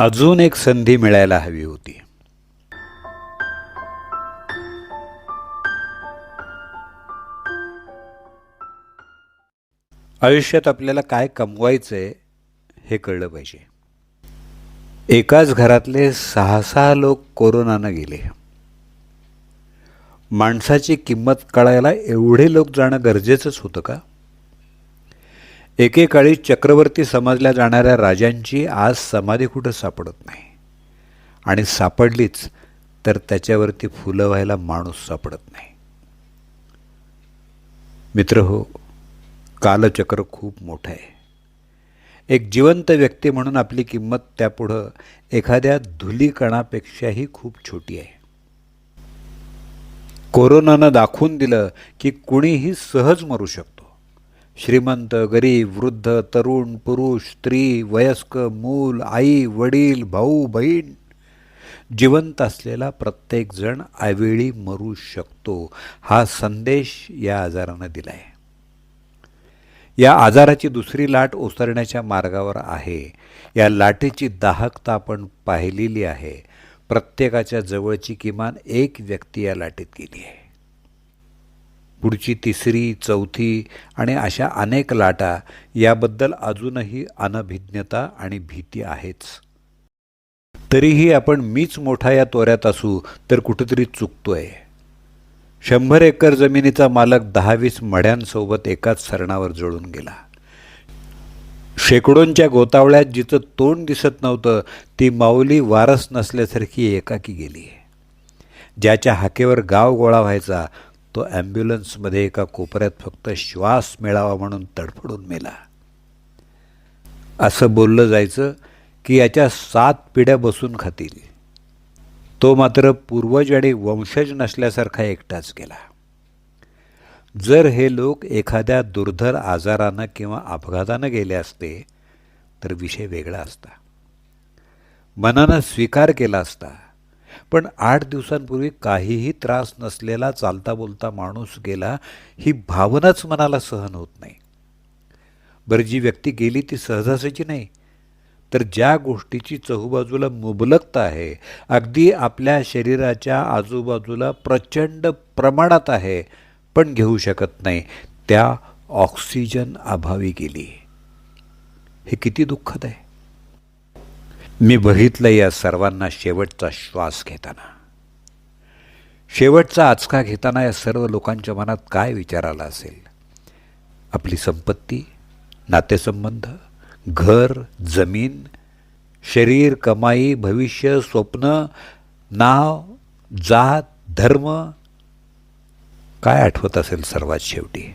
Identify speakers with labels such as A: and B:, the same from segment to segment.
A: अजून एक संधी मिळायला हवी होती. आयुष्यात आपल्याला काय कमवायचं आहे हे कळलं पाहिजे. एकाच घरातले सहा सहा लोक कोरोनानं गेले. माणसाची किंमत कळायला एवढे लोक जाणं गरजेचंच होतं का? एकेकाळी चक्रवर्ती समजल्या जाणाऱ्या राजांची आज समाधी कुठं सापडत नाही. आणि सापडलीच तर त्याच्यावरती फुलं व्हायला माणूस सापडत नाही. मित्र हो कालचक्र खूप मोठं आहे. एक जिवंत व्यक्ती म्हणून आपली किंमत त्यापुढं एखाद्या धुलीकणापेक्षाही खूप छोटी आहे. कोरोनानं दाखवून दिलं की कुणीही सहज मरू शकतो. श्रीमंत गरीब वृद्ध तरुण पुरुष स्त्री वयस्क मूल आई वडील भाऊ बहीण. जिवंत असलेला प्रत्येकजण आवेळी मरू शकतो. हा संदेश या आजारानं दिला आहे या आजाराची दुसरी लाट ओसरण्याच्या मार्गावर आहे. या लाटेची दाहकता आपण पाहिलेली आहे. प्रत्येकाच्या जवळची किमान एक व्यक्ती या लाटेत गेली आहे. पुढची तिसरी चौथी आणि अशा अनेक लाटा याबद्दल अजूनही अनभिज्ञता आणि भीती आहेच. तरीही आपण मीच मोठा या तोऱ्यात असू तर कुठेतरी चुकतोय. शंभर एकर जमिनीचा मालक दहावीस मढ्यांसोबत एकाच सरणावर जळून गेला. शेकडोंच्या गोतावळ्यात जिचं तोंड दिसत नव्हतं ती माऊली वारस नसल्यासारखी एकाकी गेली ज्याच्या हाकेवर गाव गोळा व्हायचा तो ॲम्ब्युलन्समध्ये एका कोपऱ्यात फक्त श्वास मिळावा म्हणून तडफडून मेला. असं बोललं जायचं की याच्या सात पिढ्या बसून खातील. तो मात्र पूर्वज आणि वंशज नसल्यासारखा एकटाच गेला. जर हे लोक एखाद्या दुर्धर आजारानं किंवा अपघातानं गेले असते तर विषय वेगळा असता. मनानं स्वीकार केला असता पण आठ दिवसांपूर्वी काहीही त्रास नसलेला चालता बोलता माणूस गेला ही भावनाच मनाला सहन होत नाही. बरं जी व्यक्ती गेली ती सहजासहजी नाही. तर ज्या गोष्टीची चहूबाजूला मुबलकता आहे अगदी आपल्या शरीराच्या आजूबाजूला प्रचंड प्रमाणात आहे पण घेऊ शकत नाही. त्या ऑक्सिजन अभावी गेली. हे किती दुःखद आहे. मी बघितलं या सर्वांना शेवटचा श्वास घेताना. शेवटचा आचका घेताना या सर्व लोकांच्या मनात काय विचार आला असेल? आपली संपत्ती नातेसंबंध घर जमीन शरीर कमाई भविष्य स्वप्न नाव जात धर्म काय आठवत असेल सर्वात शेवटी?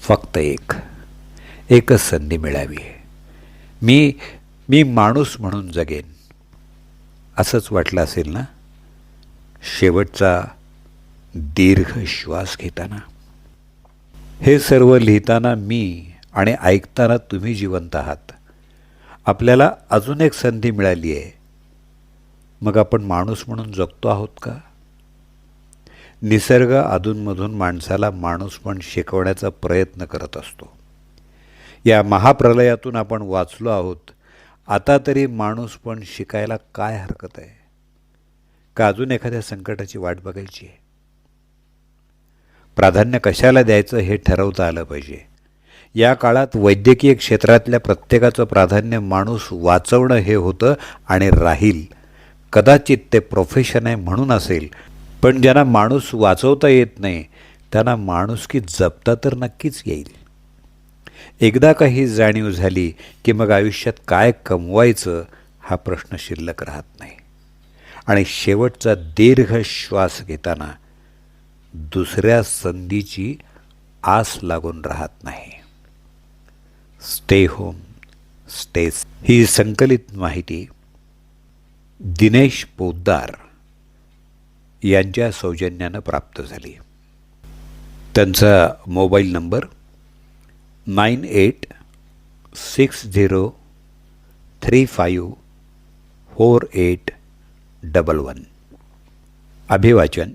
A: फक्त एक एकच संधी मिळावी. मी मी माणूस म्हणून जगेन. असंच वाटलं असेल ना? शेवटचा दीर्घ श्वास घेताना. हे सर्व लिहिताना मी आणि ऐकताना तुम्ही जिवंत आहात. आपल्याला अजून एक संधी मिळाली आहे. मग आपण माणूस म्हणून जगतो आहोत का? निसर्ग अधूनमधून माणसाला माणूस पण शिकवण्याचा प्रयत्न करत असतो. या महाप्रलयातून आपण वाचलो आहोत आता तरी माणूस पण शिकायला काय हरकत आहे? का अजून एखाद्या संकटाची वाट बघायची आहे? प्राधान्य कशाला द्यायचं हे ठरवता आलं पाहिजे. या काळात वैद्यकीय क्षेत्रातल्या प्रत्येकाचं प्राधान्य माणूस वाचवणं हे होतं आणि राहील. कदाचित ते प्रोफेशन आहे म्हणून असेल. पण ज्यांना माणूस वाचवता येत नाही त्यांना माणुसकी जपता तर नक्कीच येईल. एकदा का ही जाणीव झाली की मग आयुष्यात काय कमवायचं हा प्रश्न शिल्लक राहत नाही. आणि शेवटचा दीर्घ श्वास घेताना दुसऱ्या संधीची आस लागून राहत नाही. स्टे होम स्टे ही संकलित माहिती दिनेश पोद्दार यांच्या सौजन्यानं प्राप्त झाली. त्यांचा mobile number nine eight six zero three five four eight double one. अभिवाचन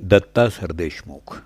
A: दत्ता सरदेशमुख.